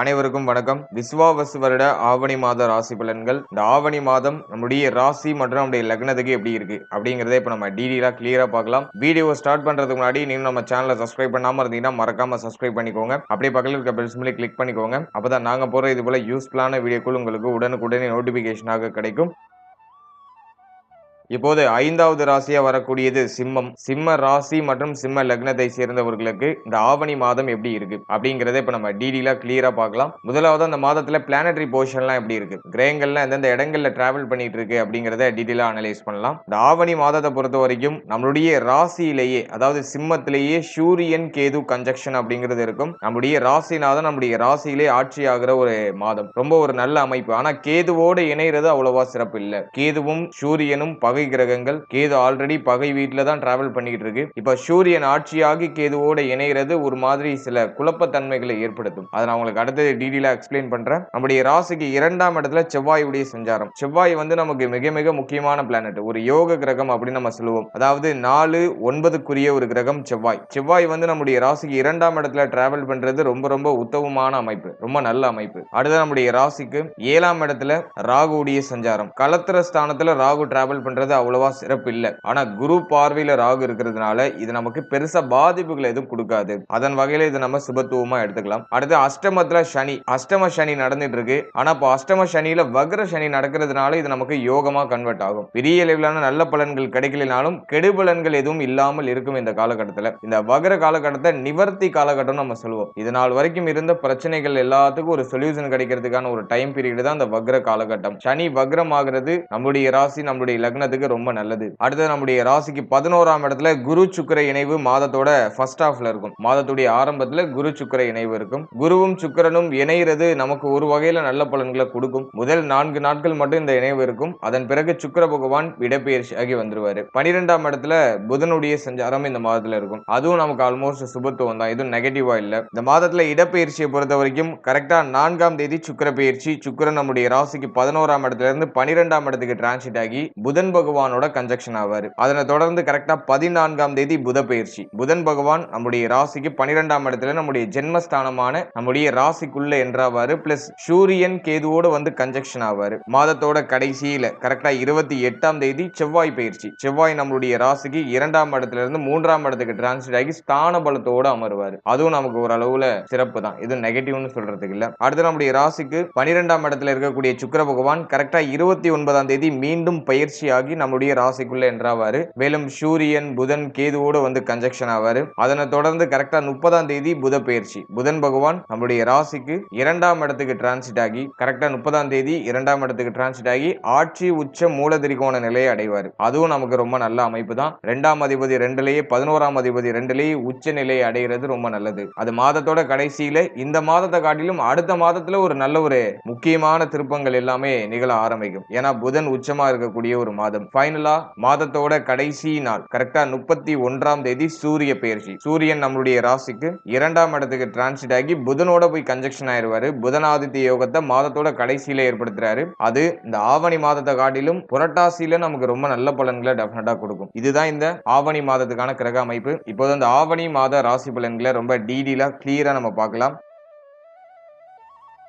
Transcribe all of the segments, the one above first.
அனைவருக்கும் வணக்கம். விஸ்வாவசு வருட ஆவணி மாத ராசி பலன்கள். இந்த ஆவணி மாதம் நம்முடைய ராசி மற்றும் நம்முடைய லக்னத்துக்கு எப்படி இருக்கு அப்படிங்கறத இப்ப நம்ம டீடெயிலா கிளியரா பார்க்கலாம். வீடியோ ஸ்டார்ட் பண்றதுக்கு முன்னாடி நீங்க நம்ம சேனலை சப்ஸ்கிரைப் பண்ணாம இருந்தீங்கன்னா மறக்காம சப்ஸ்கிரைப் பண்ணிக்கோங்க. அப்படியே பக்கத்தில் இருக்க பெல் சிம்பிளை கிளிக் பண்ணிக்கோங்க. அப்பதான் நாங்க போற இது போல யூஸ்ஃபுல்லான வீடியோக்கள் உங்களுக்கு உடனுக்குடனே நோட்டிபிகேஷனாக கிடைக்கும். இப்போது ஐந்தாவது ராசியா வரக்கூடியது சிம்மம். சிம்ம ராசி மற்றும் சிம்ம லக்னத்தை சேர்ந்தவர்களுக்கு இந்த ஆவணி மாதம் எப்படி இருக்கு? அப்படிங்கறத இப்ப நம்ம டீடெயிலா கிளியரா பார்க்கலாம். முதலாவது அந்த மாதத்துல பிளானட்டரி பொசிஷன்லாம் எப்படி இருக்கு? கிரகங்கள்லாம் எந்தெந்த இடங்கள்ல டிராவல் பண்ணிட்டு இருக்கு அப்படிங்கறத டீடெயிலா அனலைஸ் பண்ணலாம். இந்த ஆவணி மாதத்தை பொறுத்த வரைக்கும் நம்மளுடைய ராசியிலேயே அதாவது சிம்மத்திலேயே சூரியன் கேது கன்ஜக்ஷன் அப்படிங்கிறது இருக்கும். நம்முடைய ராசிநாதன் நம்முடைய ராசியிலே ஆட்சி ஆகிற ஒரு மாதம். ரொம்ப ஒரு நல்ல அமைப்பு. ஆனா கேதுவோடு இணைகிறது அவ்வளவா சிறப்பு இல்லை. கேதுவும் சூரியனும் பகை பகை கிரகங்கள் கேது ஆல்ரெடி பகை வீட்டில் தான் டிராவல் பண்ணிக்கிட்டு இருக்கு. இப்ப சூரியன் ஆட்சியாகி கேதுவோட இணைகிறது ஒரு மாதிரி சில குழப்பத்தன்மைகளை ஏற்படுத்தும். அதை நான் உங்களுக்கு அடுத்தது டீடெயிலாக எக்ஸ்பிளைன் பண்றேன். நம்முடைய ராசிக்கு இரண்டாம் இடத்துல செவ்வாயுடைய சஞ்சாரம். செவ்வாய் வந்து நமக்கு மிக மிக முக்கியமான பிளானட் ஒரு யோக கிரகம் அப்படின்னு நம்ம சொல்லுவோம். அதாவது நாலு ஒன்பதுக்குரிய ஒரு கிரகம் செவ்வாய். செவ்வாய் வந்து நம்முடைய ராசிக்கு இரண்டாம் இடத்துல டிராவல் பண்றது ரொம்ப ரொம்ப உத்தமமான அமைப்பு. ரொம்ப நல்ல அமைப்பு. அடுத்து நம்முடைய ராசிக்கு ஏழாம் இடத்துல ராகுடைய சஞ்சாரம். கலத்திர ஸ்தானத்துல ராகு டிராவல் பண்றது அப்படின்றது அவ்வளவா சிறப்பு இல்லை. ஆனா குரு பார்வையில ராகு இருக்கிறதுனால இது நமக்கு பெருசா பாதிப்புகள் எதுவும் கொடுக்காது. அதன் வகையில இது நம்ம சுபத்துவமா எடுத்துக்கலாம். அடுத்து அஷ்டமத்துல சனி. அஷ்டம சனி நடந்துட்டு இருக்கு ஆனா இப்போ அஷ்டம சனியில வக்ர சனி நடக்கிறதுனால இது நமக்கு யோகமா கன்வெர்ட் ஆகும். பெரிய அளவிலான நல்ல பலன்கள் கிடைக்கலனாலும் கெடுபலன்கள் எதுவும் இல்லாமல் இருக்கும் இந்த காலகட்டத்துல. இந்த வக்ர காலகட்டத்தை நிவர்த்தி காலகட்டம் நம்ம சொல்லுவோம். இது நாள் வரைக்கும் இருந்த பிரச்சனைகள் எல்லாத்துக்கும் ஒரு சொல்யூஷன் கிடைக்கிறதுக்கான ஒரு டைம் பீரியட் தான் இந்த வக்ர காலகட்டம். சனி வக்ரம் ஆகிறது நம்முடைய ராசி நம்முடைய லக்னத்துக்கு ரொம்ப நல்லது. அடுத்தது நம்முடைய ராசிக்கு பதினோராம் இடத்துல குரு சுக்கிர இணைவு மாதத்தோட ஃபர்ஸ்ட் ஹாஃப்ல இருக்கும். மாதத்துடைய ஆரம்பத்துல குரு சுக்கர இணைவு இருக்கும். குருவும் சுக்கரனும் இணைகிறது நமக்கு ஒரு வகையில நல்ல பலன்களை கொடுக்கும். முதல் நான்கு நாட்கள் மட்டும் இந்த இணைவு இருக்கும். அதன் பிறகு சுக்கிர பகவான் இடப்பெயர்ச்சி ஆகி வந்துருவாரு. பனிரெண்டாம் இடத்துல புதனுடைய சஞ்சாரம் இந்த மாதத்துல இருக்கும். அதுவும் நமக்கு ஆல்மோஸ்ட் சுபத்துவம் தான். எதுவும் நெகட்டிவா இல்ல. இந்த மாதத்துல இடப்பெயர்ச்சியை பொறுத்த வரைக்கும் கரெக்டா நான்காம் தேதி சுக்கிர பெயர்ச்சி சுக்கரன் நம்முடைய ராசிக்கு பதினோராம் இடத்துல இருந்து பனிரெண்டாம் இடத்துக்கு டிரான்சிட் ஆகி புதன் பகவானோட கன்ஜெக்ஷன் ஆவார். அதனை தொடர்ந்து கரெக்டா பதினான்காம் தேதி புத பயிற்சி. புதன் பகவான் நம்முடைய ராசிக்கு பனிரெண்டாம் இடத்துல நம்முடைய ஜென்மஸ்தானமான நம்முடைய ராசிக்குள்ள என்றாவாரு. பிளஸ் சூரியன் கேதுவோடு வந்து கன்ஜெக்ஷன் ஆவார். மாதத்தோட கடைசியில கரெக்டா இருபத்தி எட்டாம் தேதி செவ்வாய் பயிற்சி. செவ்வாய் நம்மளுடைய ராசிக்கு இரண்டாம் இடத்துல இருந்து மூன்றாம் இடத்துக்கு டிரான்ஸ்லேட் ஆகி ஸ்தான பலத்தோட அமருவார். அதுவும் நமக்கு ஒரு அளவுல சிறப்பு தான். இது நெகட்டிவ்னு சொல்றதுக்கு இல்ல. அடுத்து நம்முடைய ராசிக்கு பனிரெண்டாம் இடத்துல இருக்கக்கூடிய சுக்கிர பகவான் கரெக்டா இருபத்தி ஒன்பதாம் தேதி மீண்டும் பயிற்சியாகி நம்முடைய ராசிக்குள்ள என்றாவாரு. மேலும் சூரியன் புதன் கேதுவோடு வந்து கன்ஜக்ஷன் ஆவாரு. அதனை தொடர்ந்து கரெக்டா முப்பதாம் தேதி புத பயிற்சி. புதன் பகவான் நம்முடைய ராசிக்கு இரண்டாம் இடத்துக்கு டிரான்சிட் ஆகி கரெக்டா முப்பதாம் தேதி இரண்டாம் இடத்துக்கு டிரான்சிட் ஆகி ஆட்சி உச்ச மூலதிரிகோண நிலையை அடைவார். அதுவும் நமக்கு ரொம்ப நல்ல அமைப்பு தான். ரெண்டாம் அதிபதி ரெண்டுலேயே பதினோராம் அதிபதி ரெண்டுலேயே உச்ச நிலையை அடைகிறது ரொம்ப நல்லது. அது மாதத்தோட கடைசியில இந்த மாதத்தை காட்டிலும் அடுத்த மாதத்துல ஒரு நல்ல ஒரு முக்கியமான திருப்பங்கள் எல்லாமே நிகழ ஆரம்பிக்கும். ஏன்னா புதன் உச்சமா இருக்கக்கூடிய ஒரு மாதம். ஃபைனலா மாதத்தோட கடைசி நாள் கரெக்டா முப்பத்தி ஒன்றாம் தேதி சூரிய பெயர்ச்சி. சூரியன் நம்மளுடைய ராசிக்கு இரண்டாம் இடத்துக்கு டிரான்சிட் ஆகி புதனோட போய் கன்ஜெக்ஷன் ஆயிருவாரு. புதனாதித்ய யோகத்தை மாதத்தோட கடைசியில ஏற்படுத்துறாரு. அது இந்த ஆவணி மாதத்தை காட்டிலும் புரட்டாசியில நமக்கு ரொம்ப நல்ல பலன்களை டெஃபினட்டா கொடுக்கும். இதுதான் இந்த ஆவணி மாதத்துக்கான கிரக அமைப்பு. இப்போது இந்த ஆவணி மாத ராசி பலன்களை ரொம்ப டீடெயிலா கிளியரா நம்ம பார்க்கலாம்.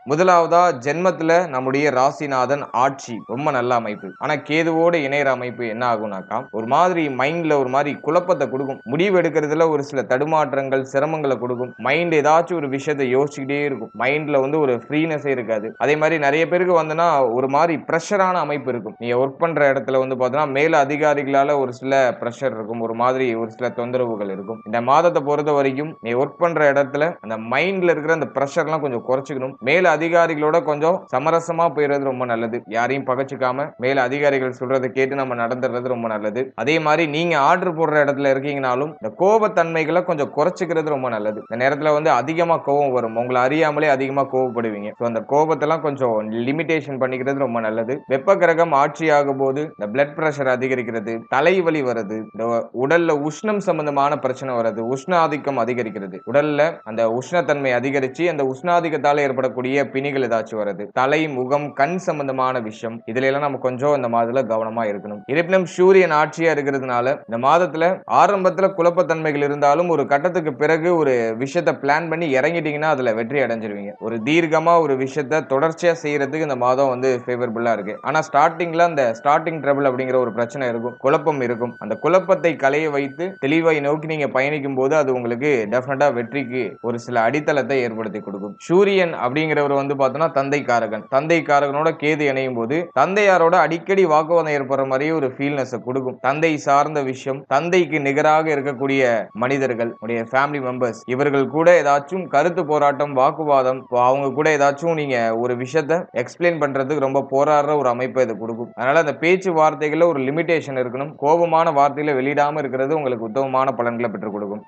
முதலாவதா ஜென்மத்துல நம்முடைய ராசிநாதன் ஆட்சி. ரொம்ப நல்ல அமைப்பு. ஆனா கேதுவோட இணையற அமைப்பு என்ன ஆகும்னாக்கா ஒரு மாதிரி மைண்ட்ல ஒரு மாதிரி குழப்பத்தை கொடுக்கும். முடிவு எடுக்கிறதுல ஒரு சில தடுமாற்றங்கள் சிரமங்களை கொடுக்கும். மைண்ட் ஏதாச்சும் ஒரு விஷயத்தை யோசிச்சுக்கிட்டே இருக்கும். மைண்ட்ல வந்து ஒரு ஃப்ரீனஸே இருக்காது. அதே மாதிரி நிறைய பேருக்கு வந்துன்னா ஒரு மாதிரி ப்ரெஷரான அமைப்பு இருக்கும். நீங்க ஒர்க் பண்ற இடத்துல வந்து பார்த்தோன்னா மேல அதிகாரிகளால ஒரு சில ப்ரெஷர் இருக்கும். ஒரு மாதிரி ஒரு சில தொந்தரவுகள் இருக்கும். இந்த மாதத்தை பொறுத்த வரைக்கும் நீ ஒர்க் பண்ற இடத்துல அந்த மைண்ட்ல இருக்கிற அந்த ப்ரெஷர்லாம் கொஞ்சம் குறைச்சிக்கணும். மேல அதிகாரிகளோட கொஞ்சம் சமரசமா போயிடுறது ரொம்ப நல்லது. யாரையும் பகச்சிக்காம மேல அதிகாரிகள் சொல்றதை கேட்டு நம்ம நடந்துடுறது ரொம்ப நல்லது. அதே மாதிரி நீங்க ஆர்டர் போடுற இடத்துல இருக்கீங்கனாலும் இந்த கோபத்தன்மைகளை கொஞ்சம் குறைச்சிக்கிறது ரொம்ப நல்லது. இந்த நேரத்துல வந்து அதிகமா கோபம் வரும். உங்களை அறியாமலே அதிகமா கோவப்படுவீங்க ஸோ அந்த கோபத்தெல்லாம் கொஞ்சம் லிமிடேஷன் பண்ணிக்கிறது ரொம்ப நல்லது. வெப்ப கிரகம் ஆட்சியாகும் போது இந்த பிளட் பிரஷர் அதிகரிக்கிறது தலைவலி வருது. இந்த உடல்ல உஷ்ணம் சம்பந்தமான பிரச்சனை வருது. உஷ்ண ஆதிக்கம் அதிகரிக்கிறது. உடல்ல அந்த உஷ்ணத்தன்மை அதிகரிச்சு அந்த உஷ்ணாதிக்கத்தால் ஏற்படக்கூடிய பிணிகள் ஏதாச்சும் வருது தலை முகம் கண் சம்பந்தமான விஷயம் இதுல எல்லாம் நம்ம கொஞ்சம் இந்த மாதத்துல கவனமா இருக்கணும். இருப்பினும் சூரியன் ஆட்சியா இருக்கிறதுனால இந்த மாதத்துல ஆரம்பத்துல குழப்பத்தன்மைகள் இருந்தாலும் ஒரு கட்டத்துக்கு பிறகு ஒரு விஷயத்த பிளான் பண்ணி இறங்கிட்டீங்கன்னா அதுல வெற்றி அடைஞ்சிருவீங்க. ஒரு தீர்க்கமா ஒரு விஷயத்த தொடர்ச்சியா செய்யறதுக்கு இந்த மாதம் வந்து ஃபேவரபிளா இருக்கு. ஆனா ஸ்டார்டிங்ல அந்த ஸ்டார்டிங் ட்ரபிள் அப்படிங்கிற ஒரு பிரச்சனை இருக்கும் குழப்பம் இருக்கும். அந்த குழப்பத்தை களைய வைத்து தெளிவை நோக்கி நீங்க பயணிக்கும் போது அது உங்களுக்கு டெஃபினட்டா வெற்றிக்கு ஒரு சில அடித்தளத்தை ஏற்படுத்தி கொடுக்கும். சூரியன் அப்படிங்கிற அப்படிங்கிறவர் வந்து பார்த்தோன்னா தந்தை காரகன் தந்தை காரகனோட கேது இணையும் போது தந்தையாரோட அடிக்கடி வாக்குவாதம் ஏற்படுற மாதிரியே ஒரு ஃபீல்னஸ் கொடுக்கும். தந்தை சார்ந்த விஷயம் தந்தைக்கு நிகராக இருக்கக்கூடிய மனிதர்கள் உடைய ஃபேமிலி மெம்பர்ஸ் இவர்கள் கூட ஏதாச்சும் கருத்து போராட்டம் வாக்குவாதம் அவங்க கூட ஏதாச்சும் நீங்க ஒரு விஷயத்த எக்ஸ்பிளைன் பண்றதுக்கு ரொம்ப போராடுற ஒரு அமைப்பை இது கொடுக்கும். அதனால அந்த பேச்சு வார்த்தைகள்ல ஒரு லிமிடேஷன் இருக்கணும். கோபமான வார்த்தையில வெளியிடாம இருக்கிறது உங்களுக்கு உத்தமமான பலன்களை பெற்றுக் கொடுக்கும்.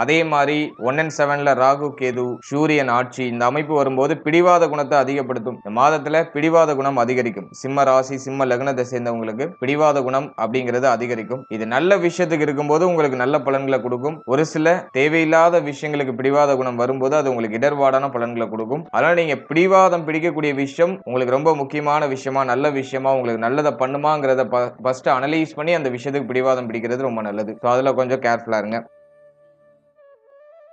அதே மாதிரி ஒன் அண்ட் செவன்ல ராகு கேது சூரியன் ஆட்சி இந்த அமைப்பு வரும்போது பிடிவாத குணத்தை அதிகப்படுத்தும். இந்த மாதத்துல பிடிவாத குணம் அதிகரிக்கும். சிம்ம ராசி சிம்ம லக்னத்தை சேர்ந்தவங்களுக்கு பிடிவாத குணம் அப்படிங்கிறது அதிகரிக்கும். இது நல்ல விஷயத்துக்கு இருக்கும்போது உங்களுக்கு நல்ல பலன்களை கொடுக்கும். ஒரு சில தேவையில்லாத விஷயங்களுக்கு பிடிவாத குணம் வரும்போது அது உங்களுக்கு இடர்பாடான பலன்களை கொடுக்கும். அதனால நீங்க பிடிவாதம் பிடிக்கக்கூடிய விஷயம் உங்களுக்கு ரொம்ப முக்கியமான விஷயமா நல்ல விஷயமா உங்களுக்கு நல்லதை பண்ணுமாங்கிறத ஃபர்ஸ்ட் அனலைஸ் பண்ணி அந்த விஷயத்துக்கு பிடிவாதம் பிடிக்கிறது ரொம்ப நல்லது. ஸோ அதுல கொஞ்சம் கேர்ஃபுல்லா இருங்க.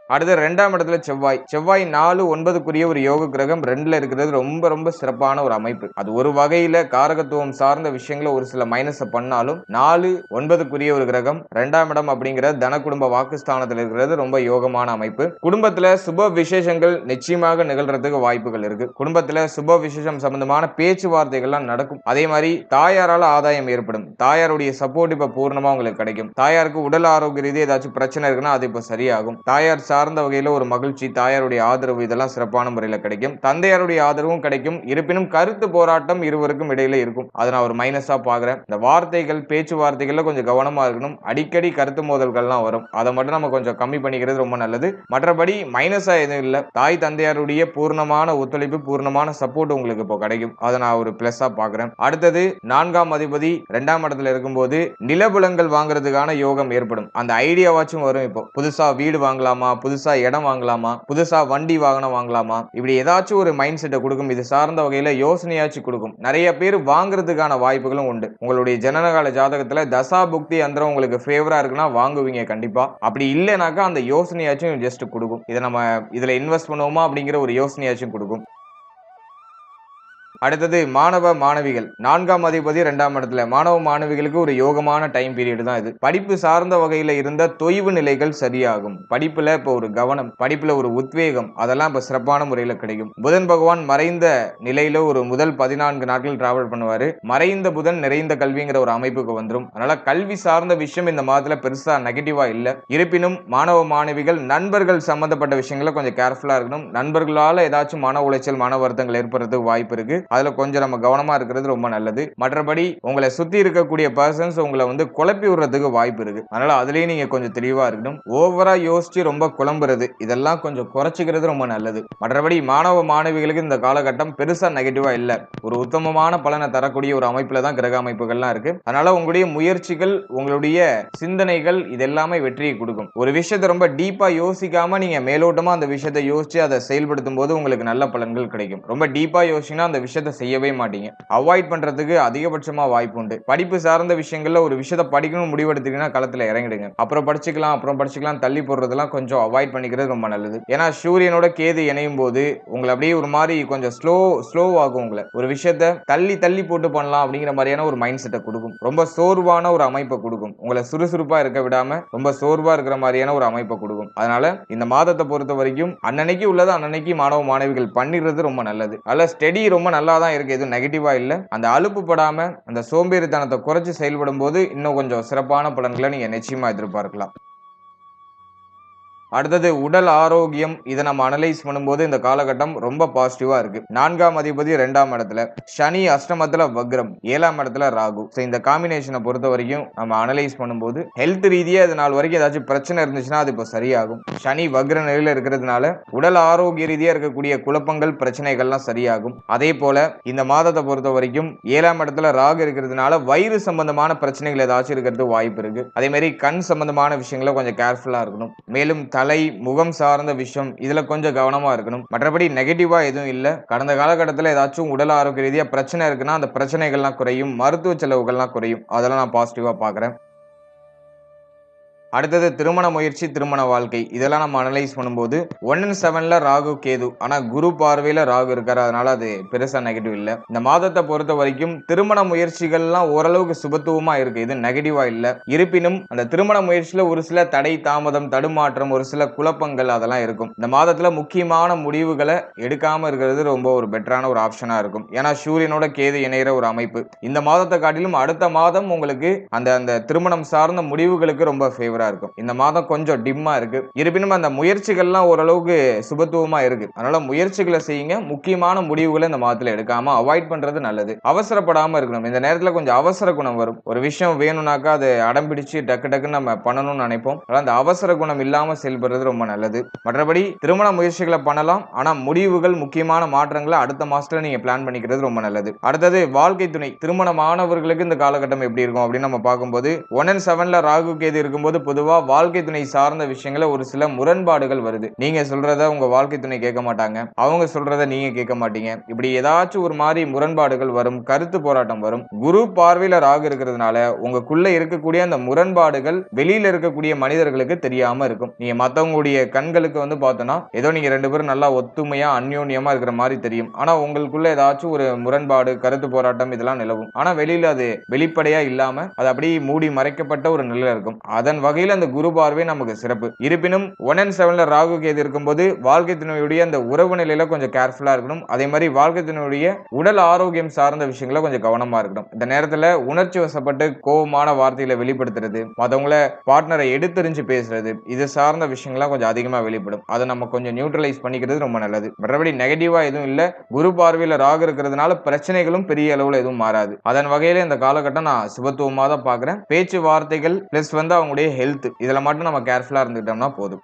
அடுத்து ரெண்டாம் இடத்துல செவ்வாய். செவ்வாய் நாலு ஒன்பதுக்குரிய ஒரு யோக கிரகம். ரெண்டுல இருக்கிறது ரொம்ப ரொம்ப சிறப்பான ஒரு அமைப்பு. அது ஒரு வகையில காரகத்துவம் சார்ந்த விஷயங்களை ஒரு சில மைனஸை பண்ணாலும் நாலு ஒன்பதுக்குரிய ஒரு கிரகம் ரெண்டாம் இடம் அப்படிங்கிற தன குடும்ப வாக்குஸ்தானத்தில் இருக்கிறது ரொம்ப யோகமான அமைப்பு. குடும்பத்துல சுப விசேஷங்கள் நிச்சயமாக நிகழ்றதுக்கு வாய்ப்புகள் இருக்கு. குடும்பத்துல சுப விசேஷம் சம்பந்தமான பேச்சுவார்த்தைகள்லாம் நடக்கும். அதே மாதிரி தாயாரால் ஆதாயம் ஏற்படும். தாயாருடைய சப்போர்ட் இப்ப பூர்ணமா உங்களுக்கு கிடைக்கும். தாயாருக்கு உடல் ஆரோக்கிய ரீதியாக ஏதாச்சும் பிரச்சனை இருக்குன்னா அது இப்ப சரியாகும். தாயார் சார்ந்த வகையில் ஒரு மகிழ்ச்சி தாயாருடைய ஆதரவு இதெல்லாம் சிறப்பான முறையில் கிடைக்கும். தந்தையாருடைய ஆதரவும் கிடைக்கும். இருப்பினும் கருத்து போராட்டம் இருவருக்கும் இடையில இருக்கும். அதை நான் ஒரு மைனஸாக பார்க்குறேன். இந்த வார்த்தைகள் பேச்சுவார்த்தைகளில் கொஞ்சம் கவனமாக இருக்கணும். அடிக்கடி கருத்து மோதல்கள்லாம் வரும். அதை மட்டும் நம்ம கொஞ்சம் கம்மி பண்ணிக்கிறது ரொம்ப நல்லது. மற்றபடி மைனஸாக எதுவும் இல்லை. தாய் தந்தையாருடைய பூர்ணமான ஒத்துழைப்பு பூர்ணமான சப்போர்ட் உங்களுக்கு இப்போ கிடைக்கும். அதை நான் ஒரு பிளஸ்ஸா பார்க்குறேன். அடுத்தது நான்காம் அதிபதி ரெண்டாம் இடத்துல இருக்கும்போது நிலபுலங்கள் வாங்குறதுக்கான யோகம் ஏற்படும். அந்த ஐடியாவாச்சும் வரும் இப்போ. புதுசாக வீடு வாங்கலாமா? புதுசாக இடம் வாங்கலாமா? புதுசாக வண்டி வாகனம் வாங்கலாமா? இப்படி ஏதாச்சும் ஒரு மைண்ட் செட்டை கொடுக்கும். இது சார்ந்த வகையில் யோசனையாச்சும் கொடுக்கும். நிறைய பேர் வாங்குறதுக்கான வாய்ப்புகளும் உண்டு. உங்களுடைய ஜனனகால ஜாதகத்தில் தசா புக்தி அந்தரம் உங்களுக்கு ஃபேவராக இருக்குன்னா வாங்குவீங்க கண்டிப்பாக அப்படி இல்லைனாக்கா அந்த யோசனையாச்சும் ஜஸ்ட் கொடுக்கும். இதை நம்ம இதில் இன்வெஸ்ட் பண்ணுவோமா அப்படிங்கிற ஒரு யோசனையாச்சும் கொடுக்கும். அடுத்தது மாணவ மாணவிகள். நான்காம் அதிபதி ரெண்டாம் இடத்துல. மாணவ மாணவிகளுக்கு ஒரு யோகமான டைம் பீரியட் தான் இது. படிப்பு சார்ந்த வகையில இருந்த தொய்வு நிலைகள் சரியாகும். படிப்புல இப்போ ஒரு கவனம் படிப்புல ஒரு உத்வேகம் அதெல்லாம் இப்ப சிறப்பான முறையில கிடைக்கும். புதன் பகவான் மறைந்த நிலையில ஒரு முதல் பதினான்கு நாட்கள் டிராவல் பண்ணுவாரு. மறைந்த புதன் நிறைந்த கல்விங்கிற ஒரு அமைப்புக்கு வந்துடும் அதனால கல்வி சார்ந்த விஷயம் இந்த மாதத்துல பெருசா நெகட்டிவா இல்ல. இருப்பினும் மாணவ மாணவிகள் நண்பர்கள் சம்பந்தப்பட்ட விஷயங்களை கொஞ்சம் கேர்ஃபுல்லா இருக்கணும். நண்பர்களால ஏதாச்சும் மன உளைச்சல் மன வருத்தங்கள் ஏற்படுறதுக்கு வாய்ப்பு இருக்கு. அதுல கொஞ்சம் நம்ம கவனமா இருக்கிறது ரொம்ப நல்லது. மற்றபடி உங்களை சுத்தி இருக்கக்கூடிய பர்சன்ஸ் உங்களை வந்து குழப்பி விடுறதுக்கு வாய்ப்பு இருக்கு. அதனால அதுலேயே நீங்க கொஞ்சம் தெளிவா இருக்கணும். ஓவரா யோசிச்சு ரொம்ப குழம்புறது இதெல்லாம் கொஞ்சம் குறைச்சிக்கிறது ரொம்ப நல்லது. மற்றபடி மாணவ மாணவிகளுக்கு இந்த காலகட்டம் பெருசா நெகட்டிவா இல்ல. ஒரு உத்தமமான பலனை தரக்கூடிய ஒரு அமைப்புல தான் கிரக அமைப்புகள்லாம் இருக்கு. அதனால உங்களுடைய முயற்சிகள் உங்களுடைய சிந்தனைகள் இதெல்லாமே வெற்றியை கொடுக்கும். ஒரு விஷயத்தை ரொம்ப டீப்பா யோசிக்காம நீங்க மேலோட்டமா அந்த விஷயத்தை யோசிச்சு அதை செயல்படுத்தும் போது உங்களுக்கு நல்ல பலன்கள் கிடைக்கும். ரொம்ப டீப்பா யோசிச்சீங்கன்னா அந்த விஷயம் விஷயத்தை செய்யவே மாட்டீங்க. அவாய்ட் பண்றதுக்கு அதிகபட்சமா வாய்ப்பு உண்டு. படிப்பு சார்ந்த விஷயங்கள்ல ஒரு விஷயத்தை படிக்கணும் முடிவெடுத்தீங்கன்னா களத்துல இறங்கிடுங்க. அப்புறம் படிச்சுக்கலாம் அப்புறம் படிச்சுக்கலாம் தள்ளி போடுறதெல்லாம் கொஞ்சம் அவாய்ட் பண்ணிக்கிறது ரொம்ப நல்லது. ஏன்னா சூரியனோட கேது இணையும் போது உங்களை அப்படியே ஒரு மாதிரி கொஞ்சம் ஸ்லோ ஸ்லோ ஆகும் உங்களை. ஒரு விஷயத்த தள்ளி தள்ளி போட்டு பண்ணலாம் அப்படிங்கிற மாதிரியான ஒரு மைண்ட் செட்டை கொடுக்கும். ரொம்ப சோர்வான ஒரு அமைப்பை கொடுக்கும். உங்களை சுறுசுறுப்பா இருக்க விடாம ரொம்ப சோர்வா இருக்கிற மாதிரியான ஒரு அமைப்பை கொடுக்கும். அதனால இந்த மாதத்தை பொறுத்த வரைக்கும் அன்னன்னைக்கு உள்ளதை அன்னன்னைக்கு மாணவ மாணவிகள் பண்ணிடுறது ரொம்ப நல்லது. அதில் ஸ்டெடி ரொம்ப நல்லா தான் இருக்குது எதுவும் நெகட்டிவாக இல்லை. அந்த அலுப்பு படாமல் அந்த சோம்பேறித்தனத்தை குறைச்சி செயல்படும் போது இன்னும் கொஞ்சம் சிறப்பான பலன்களை நீங்கள் நிச்சயமா எதிர்பார்க்கலாம். அடுத்தது உடல் ஆரோக்கியம். இதை நம்ம அனலைஸ் பண்ணும்போது இந்த காலகட்டம் ரொம்ப பாசிட்டிவா இருக்கு. நான்காம் அதிபதி ரெண்டாம் இடத்துல சனி அஷ்டமத்துல வக்ரம் ஏழாம் இடத்துல ராகு. ஸோ இந்த காம்பினேஷனை பொறுத்த வரைக்கும் நம்ம அனலைஸ் பண்ணும்போது ஹெல்த் ரீதியா இது நாள் வரைக்கும் ஏதாச்சும் பிரச்சனை இருந்துச்சுன்னா அது இப்போ சரியாகும். சனி வக்ர நிலையில இருக்கிறதுனால உடல் ஆரோக்கிய ரீதியா இருக்கக்கூடிய குழப்பங்கள் பிரச்சனைகள்லாம் சரியாகும். அதே போல இந்த மாதத்தை பொறுத்த வரைக்கும் ஏழாம் இடத்துல ராகு இருக்கிறதுனால வயிறு சம்பந்தமான பிரச்சனைகள் ஏதாச்சும் இருக்கிறது வாய்ப்பு இருக்கு. அதே மாதிரி கண் சம்பந்தமான விஷயங்களை கொஞ்சம் கேர்ஃபுல்லா இருக்கணும். மேலும் தலை முகம் சார்ந்த விஷயம். இதில் கொஞ்சம் கவனமாக இருக்கணும். மற்றபடி நெகட்டிவாக எதுவும் இல்லை. கடந்த காலகட்டத்தில் ஏதாச்சும் உடல் ஆரோக்கிய ரீதியாக பிரச்சனை இருக்குன்னா அந்த பிரச்சனைகள்லாம் குறையும். மருத்துவ செலவுகள்லாம் குறையும். அதெல்லாம் நான் பாசிட்டிவாக பார்க்குறேன். அடுத்தது திருமண முயற்சி திருமண வாழ்க்கை. இதெல்லாம் நம்ம அனலைஸ் பண்ணும்போது ஒன் அண்ட் செவன்ல ராகு கேது. ஆனா குரு பார்வையில ராகு இருக்காரு. அதனால அது பெருசா நெகட்டிவ் இல்லை. இந்த மாதத்தை பொறுத்த வரைக்கும் திருமண முயற்சிகள்லாம் ஓரளவுக்கு சுபத்துவமா இருக்கு. இது நெகட்டிவா இல்லை. இருப்பினும் அந்த திருமண முயற்சியில ஒரு சில தடை தாமதம் தடுமாற்றம் ஒரு சில குழப்பங்கள் அதெல்லாம் இருக்கும். இந்த மாதத்துல முக்கியமான முடிவுகளை எடுக்காம இருக்கிறது ரொம்ப ஒரு பெட்டரான ஒரு ஆப்ஷனா இருக்கும். ஏன்னா சூரியனோட கேது இணைகிற ஒரு அமைப்பு. இந்த மாதத்தை காட்டிலும் அடுத்த மாதம் உங்களுக்கு அந்த அந்த திருமணம் சார்ந்த முடிவுகளுக்கு ரொம்ப ஃபேவர் இருக்கும். இந்த மாதம் கொஞ்சம் டிம்மா இருக்கு. இருப்பினும் அந்த முயற்சிகள்லாம் ஓரளவுக்கு சுபத்துவமா இருக்கு. அதனால முயற்சிகளை செய்யுங்க. முக்கியமான முடிவுகளை இந்த மாதத்துல எடுக்காம அவாய்ட் பண்றது நல்லது. அவசரப்படாம இருக்கணும். இந்த நேரத்துல கொஞ்சம் அவசர குணம் வரும். ஒரு விஷயம் வேணும்னாக்கா அது அடம் பிடிச்சு டக்கு டக்குன்னு நம்ம பண்ணணும்னு நினைப்போம். அதனால் அந்த அவசர குணம் இல்லாம செயல்படுறது ரொம்ப நல்லது. மற்றபடி திருமண முயற்சிகளை பண்ணலாம். ஆனா முடிவுகள் முக்கியமான மாற்றங்களை அடுத்த மாசத்துல நீங்க பிளான் பண்ணிக்கிறது ரொம்ப நல்லது. அடுத்தது வாழ்க்கை துணை. திருமணமானவர்களுக்கு இந்த காலகட்டம் எப்படி இருக்கும் அப்படின்னு நம்ம பார்க்கும்போது ஒன் அண்ட் செவன்ல ராகு கேது இருக்கும்போது பொதுவா வாழ்க்கை துணை சார்ந்த விஷயங்கள ஒரு சில முரண்பாடுகள் வருது. நீங்க சொல்றத உங்க வாழ்க்கை துணை கேட்க மாட்டாங்க. அவங்க சொல்றத நீங்க கேட்க மாட்டீங்க. இப்படி ஏதாச்சும் ஒரு மாதிரி முரண்பாடுகள் வரும் கருத்து போராட்டம் வரும். குரு பார்வையில ராகு இருக்கிறதுனால உங்களுக்குள்ள இருக்கக்கூடிய அந்த முரண்பாடுகள் வெளியில இருக்கக்கூடிய மனிதர்களுக்கு தெரியாம இருக்கும். நீங்க மத்தவங்களுடைய கண்களுக்கு வந்து பார்த்தோம்னா ஏதோ நீங்க ரெண்டு பேரும் நல்லா ஒத்துமையா அந்யோன்யமா இருக்கிற மாதிரி தெரியும். ஆனா உங்களுக்குள்ள ஏதாச்சும் ஒரு முரண்பாடு கருத்து போராட்டம் இதெல்லாம் நிலவும். ஆனா வெளியில அது வெளிப்படையா இல்லாம அது அப்படியே மூடி மறைக்கப்பட்ட ஒரு நிலை இருக்கும். அதன் வகை வகையில் அந்த குரு பார்வை நமக்கு சிறப்பு. இருப்பினும் ஒன் அண்ட் செவன்ல ராகு கேது இருக்கும்போது வாழ்க்கை துணையுடைய அந்த உறவு நிலையில கொஞ்சம் கேர்ஃபுல்லா இருக்கணும். அதே மாதிரி வாழ்க்கை துணையுடைய உடல் ஆரோக்கியம் சார்ந்த விஷயங்கள கொஞ்சம் கவனமா இருக்கணும். இந்த நேரத்துல உணர்ச்சி வசப்பட்டு கோபமான வார்த்தைகளை வெளிப்படுத்துறது மத்தவங்கள பார்ட்னரை எடுத்தறிஞ்சு பேசுறது இது சார்ந்த விஷயங்கள்லாம் கொஞ்சம் அதிகமா வெளிப்படும். அதை நம்ம கொஞ்சம் நியூட்ரலைஸ் பண்ணிக்கிறது ரொம்ப நல்லது. மற்றபடி நெகட்டிவா எதுவும் இல்ல. குரு பார்வையில ராகு இருக்கிறதுனால பிரச்சனைகளும் பெரிய அளவுல எதுவும் மாறாது. அதன் வகையில இந்த காலகட்டம் நான் சுபத்துவமா தான் பாக்குறேன் பேச்சு வார்த்தைகள் பிளஸ் வந்து அவங்களுடைய ஹெல்த் இதுல மட்டும் நம்ம கேர்ஃபுல்லா இருந்துக்கிட்டோம்னா போதும்.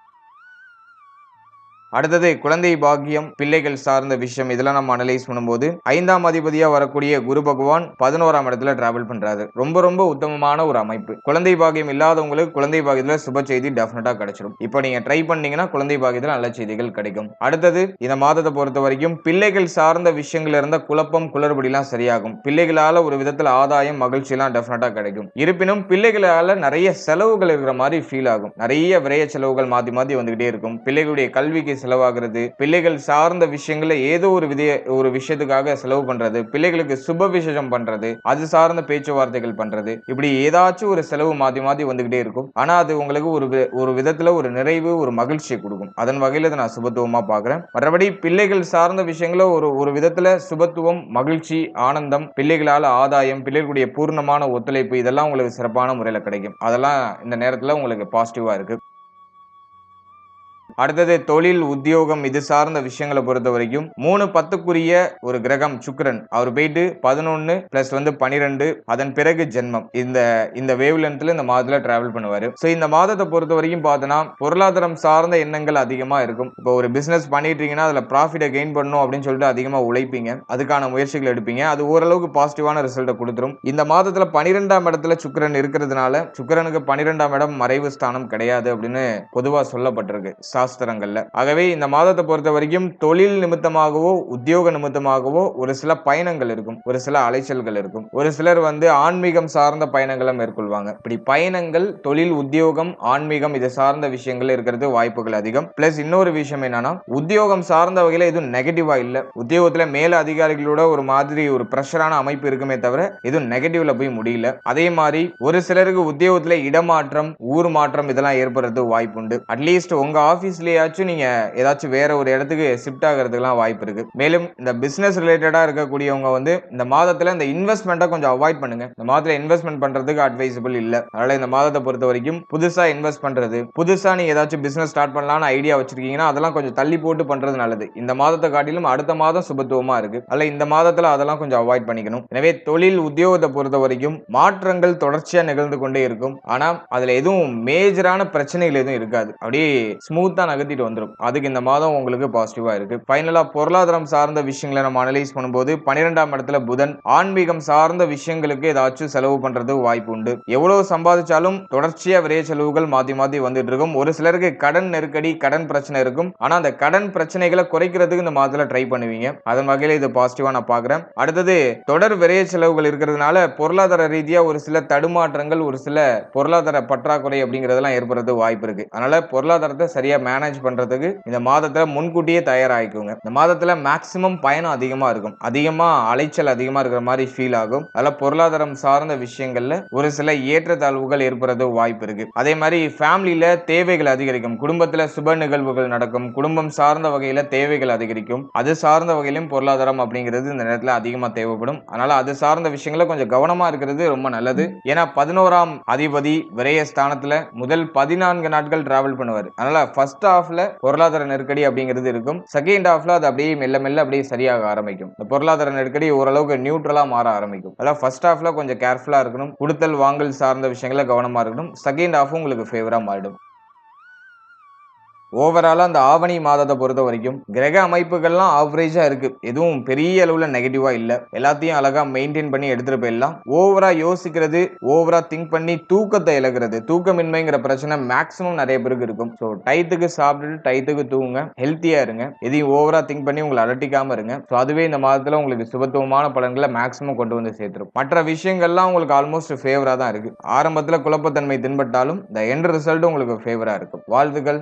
அடுத்தது குழந்தை பாக்கியம் பிள்ளைகள் சார்ந்த விஷயம் இதெல்லாம் நம்ம அனலைஸ் பண்ணும்போது ஐந்தாம் அதிபதியா வரக்கூடிய குரு பகவான் பதினோராம் இடத்துல டிராவல் பண்றாரு. ரொம்ப ரொம்ப உத்தமமான ஒரு அமைப்பு. குழந்தை பாக்கியம் இல்லாதவங்களுக்கு குழந்தை பாக்கியத்துல சுப செய்தி டெஃபினட்டா கிடைச்சிடும் இப்போ நீங்க ட்ரை பண்ணீங்கன்னா குழந்தை பாக்கியத்துல நல்ல செய்திகள் கிடைக்கும். அடுத்தது இந்த மாதத்தை பொறுத்த வரைக்கும் பிள்ளைகள் சார்ந்த விஷயங்கள்ல இருந்த குழப்பம் குளறுபடிலாம் சரியாகும். பிள்ளைகளால ஒரு விதத்துல ஆதாயம் மகிழ்ச்சி எல்லாம் டெஃபினட்டா கிடைக்கும். இருப்பினும் பிள்ளைகளால நிறைய செலவுகள் இருக்கிற மாதிரி ஃபீல் ஆகும். நிறைய விரைய செலவுகள் மாத்தி மாத்தி வந்துகிட்டே இருக்கும். பிள்ளைகளுடைய கல்விக்கு செலவாகிறது. பிள்ளைகள் சார்ந்த விஷயங்கள ஏதோ ஒரு விதைய ஒரு விஷயத்துக்காக செலவு பண்றது பிள்ளைகளுக்கு சுப விசேஷம் பண்றது அது சார்ந்த பேச்சுவார்த்தைகள் பண்றது இப்படி ஏதாச்சும் ஒரு செலவு மாத்தி மாத்தி வந்துகிட்டே இருக்கும். ஆனா அது உங்களுக்கு ஒரு வி- ஒரு விதத்துல ஒரு நிறைவு ஒரு மகிழ்ச்சியை கொடுக்கும். அதன் வகையில இதை நான் சுபத்துவமா பாக்குறேன் மற்றபடி பிள்ளைகள் சார்ந்த விஷயங்கள ஒரு ஒரு விதத்துல சுபத்துவம் மகிழ்ச்சி ஆனந்தம் பிள்ளைகளால ஆதாயம் பிள்ளைகளுடைய பூர்ணமான ஒத்துழைப்பு இதெல்லாம் உங்களுக்கு சிறப்பான முறையில் கிடைக்கும். அதெல்லாம் இந்த நேரத்தில் உங்களுக்கு பாசிட்டிவாக இருக்குது அடுத்தது தொழில் உத்தியோகம் இது சார்ந்த விஷயங்களை பொறுத்த வரைக்கும் மூணு பத்துக்குரிய ஒரு கிரகம் சுக்கரன். அவர் போயிட்டு பதினொன்னு பிளஸ் வந்து பனிரெண்டு அதன் பிறகு ஜென்மம். இந்த இந்த வேவ் லென்த்ல இந்த மாதத்துல டிராவல் பண்ணுவாரு. ஸோ இந்த மாதத்தை பொறுத்த வரைக்கும் பார்த்தோன்னா பொருளாதாரம் சார்ந்த எண்ணங்கள் அதிகமா இருக்கும். இப்போ ஒரு பிசினஸ் பண்ணிட்டு இருக்கீங்கன்னா அதுல ப்ராஃபிட்டை கெயின் பண்ணணும் அப்படின்னு சொல்லிட்டு அதிகமா உழைப்பீங்க. அதுக்கான முயற்சிகள் எடுப்பீங்க. அது ஓரளவுக்கு பாசிட்டிவான ரிசல்ட்டை கொடுத்துரும். இந்த மாதத்துல பனிரெண்டாம் இடத்துல சுக்கரன் இருக்கிறதுனால சுக்கரனுக்கு பனிரெண்டாம் இடம் மறைவு ஸ்தானம் கிடையாது அப்படின்னு பொதுவா சொல்லப்பட்டிருக்கு. சாஸ்திரங்கள்ல ஆகவே இந்த மாதத்தை பொறுத்த வரைக்கும் தொழில் நிமித்தமாகவோ உத்தியோக நிமித்தமாகவோ ஒரு சில பயணங்கள் இருக்கும். ஒரு சில அலைச்சல்கள் இருக்கும். ஒரு சிலர் வந்து ஆன்மீகம் சார்ந்த பயணங்களை மேற்கொள்வாங்க. இப்படி பயணங்கள் தொழில் உத்தியோகம் ஆன்மீகம் இது சார்ந்த விஷயங்கள் இருக்கிறது வாய்ப்புகள் அதிகம். பிளஸ் இன்னொரு விஷயம் என்னன்னா உத்தியோகம் சார்ந்த வகையில எதுவும் நெகட்டிவா இல்ல. உத்தியோகத்துல மேல அதிகாரிகளோட ஒரு மாதிரி ஒரு ப்ரெஷரான அமைப்பு இருக்குமே தவிர எதுவும் நெகட்டிவ்ல போய் முடியல. அதே மாதிரி ஒரு சிலருக்கு உத்தியோகத்துல இடமாற்றம் ஊர் மாற்றம் இதெல்லாம் ஏற்படுறது வாய்ப்புண்டு. அட்லீஸ்ட் உங்க ஆஃபீஸ்லேயாச்சும் நீங்கள் ஏதாச்சும் வேற ஒரு இடத்துக்கு ஷிஃப்ட் ஆகிறதுக்குலாம் வாய்ப்பு இருக்குது மேலும் இந்த பிஸ்னஸ் ரிலேட்டடாக இருக்கக்கூடியவங்க வந்து இந்த மாதத்தில் இந்த இன்வெஸ்ட்மெண்ட்டை கொஞ்சம் அவாய்ட் பண்ணுங்க. இந்த மாதத்தில் இன்வெஸ்ட்மெண்ட் பண்ணுறதுக்கு அட்வைசபிள் இல்லை. அதனால் இந்த மாதத்தை பொறுத்த வரைக்கும் புதுசாக இன்வெஸ்ட் பண்ணுறது புதுசாக நீங்கள் ஏதாச்சும் பிஸ்னஸ் ஸ்டார்ட் பண்ணலான்னு ஐடியா வச்சிருக்கீங்கன்னா அதெல்லாம் கொஞ்சம் தள்ளி போட்டு பண்ணுறது நல்லது. இந்த மாதத்தை காட்டிலும் அடுத்த மாதம் சுபத்துவமாக இருக்குது அதில் இந்த மாதத்தில் அதெல்லாம் கொஞ்சம் அவாய்ட் பண்ணிக்கணும். எனவே தொழில் உத்தியோகத்தை பொறுத்த வரைக்கும் மாற்றங்கள் தொடர்ச்சியாக நிகழ்ந்து கொண்டே இருக்கும். ஆனால் அதில் எதுவும் மேஜரான பிரச்சனைகள் எதுவும் இருக்காது. அப்படியே ஸ்மூத் நியூட்ரலா நகர்த்திட்டு வந்துடும் அதுக்கு இந்த மாதம் உங்களுக்கு பாசிட்டிவா இருக்கு. ஃபைனலாக பொருளாதாரம் சார்ந்த விஷயங்களை நம்ம அனலைஸ் பண்ணும்போது பன்னிரெண்டாம் இடத்துல புதன் ஆன்மீகம் சார்ந்த விஷயங்களுக்கு ஏதாச்சும் செலவு பண்றது வாய்ப்பு உண்டு. எவ்வளவு சம்பாதிச்சாலும் தொடர்ச்சியா விரைய செலவுகள் மாத்தி மாத்தி வந்துட்டு இருக்கும். ஒரு சிலருக்கு கடன் நெருக்கடி கடன் பிரச்சனை இருக்கும். ஆனா அந்த கடன் பிரச்சனைகளை குறைக்கிறதுக்கு இந்த மாதத்துல ட்ரை பண்ணுவீங்க. அதன் வகையில இது பாசிட்டிவா நான் பாக்குறேன் அடுத்தது தொடர் விரைய செலவுகள் இருக்கிறதுனால பொருளாதார ரீதியா ஒரு சில தடுமாற்றங்கள் ஒரு சில பொருளாதார பற்றாக்குறை அப்படிங்கறதெல்லாம் ஏற்படுறது வாய்ப்பு இருக்கு. அதனால பொருளாதாரத்தை சரியா மேனேஜ் பண்றதுக்கு இந்த மாதத்துல முன்கூட்டியே தயாராகிக்குங்க. இந்த மாதத்துல மேக்சிமம் பயணம் அதிகமா இருக்கும். அதிகமா அலைச்சல் அதிகமா இருக்கிற மாதிரி ஃபீல் ஆகும். அதனால பொருளாதாரம் சார்ந்த விஷயங்கள்ல ஒரு சில ஏற்றத்தாழ்வுகள் ஏற்படுறது வாய்ப்பு இருக்கு. அதே மாதிரி ஃபேமிலியில தேவைகள் அதிகரிக்கும். குடும்பத்தில் சுப நிகழ்வுகள் நடக்கும். குடும்பம் சார்ந்த வகையில் தேவைகள் அதிகரிக்கும். அது சார்ந்த வகையிலும் பொருளாதாரம் அப்படிங்கிறது இந்த நேரத்தில் அதிகமா தேவைப்படும். அதனால அது சார்ந்த விஷயங்கள கொஞ்சம் கவனமா இருக்கிறது ரொம்ப நல்லது. ஏன்னா பதினோராம் அதிபதி விரய ஸ்தானத்துல முதல் பதினான்கு நாட்கள் டிராவல் பண்ணுவார். அதனால் ஃபர்ஸ்ட் ஹாஃப்ல பொருளாதார நெருக்கடி அப்படிங்கிறது இருக்கும். செகண்ட் ஹாஃப்ல அது அப்படியே மெல்ல மெல்ல அப்படியே சரியாக ஆரம்பிக்கும். இந்த பொருளாதார நெருக்கடி ஓரளவுக்கு நியூட்ரலா மாற ஆரம்பிக்கும். அதாவது ஃபர்ஸ்ட் ஹாஃப்ல கொஞ்சம் கேர்ஃபுல்லா இருக்கணும். கொடுத்தல் வாங்கல் சார்ந்த விஷயங்கள கவனமா இருக்கணும். செகண்ட் ஹாஃபும் உங்களுக்கு ஃபேவரா மாறிடும். ஓவராலாக அந்த ஆவணி மாதத்தை பொறுத்த வரைக்கும் கிரக அமைப்புகள்லாம் ஆவரேஜாக இருக்குது எதுவும் பெரிய அளவில் நெகட்டிவாக இல்லை. எல்லாத்தையும் அழகாக மெயின்டைன் பண்ணி எடுத்துகிட்டு போயிடலாம். ஓவராக யோசிக்கிறது ஓவராக திங்க் பண்ணி தூக்கத்தை இழக்கிறது தூக்கமின்மைங்கிற பிரச்சனை மேக்ஸிமம் நிறைய பேருக்கு இருக்கும். ஸோ டயத்துக்கு சாப்பிட்டுட்டு டயத்துக்கு தூங்குங்க. ஹெல்த்தியாக இருங்க. எதையும் ஓவராக திங்க் பண்ணி உங்களை அலட்டிக்காமல் இருங்க. ஸோ அதுவே இந்த மாதத்தில் உங்களுக்கு சுபத்துவமான பலன்களை மேக்ஸிமம் கொண்டு வந்து சேர்த்துரும். மற்ற விஷயங்கள்லாம் உங்களுக்கு ஆல்மோஸ்ட் ஃபேவராக தான் இருக்குது ஆரம்பத்தில் குழப்பத்தன்மை தென்பட்டாலும் இந்த எண்ட் ரிசல்ட் உங்களுக்கு ஃபேவராக இருக்கும். வாழ்த்துக்கள்.